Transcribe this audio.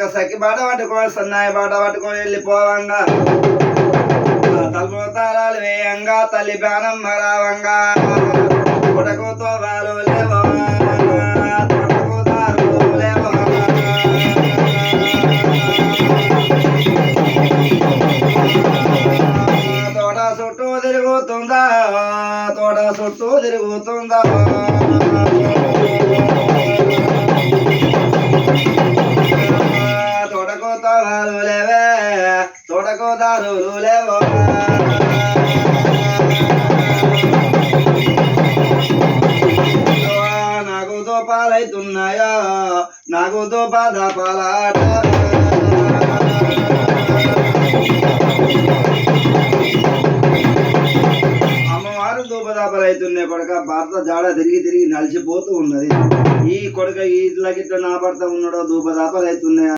కొడుక సఖి బాట పట్టుకొని సన్నాయి బాట పట్టుకొని వెళ్ళిపోవంగా. తలుపు తాళాలు వేయంగా తల్లి ప్రాణం మరావంగా పుటకుతో వారు లేవో తోట చుట్టూ తిరుగుతుందా? తోట చుట్టూ తిరుగుతుందా? తోటకు దారులు లేవో నాకు దోపాలైతున్నాయా? నాకు దోపాద పాలాట అమ్మవారు దూపదాపలైతున్నాయి కొడక. భర్త జాడ తిరిగి తిరిగి నలిచిపోతూ ఉన్నది. ఈ కొడుక ఇట్లా గిట్ల నా భర్త ఉన్నాడో దూపదాపలైతున్నాయి?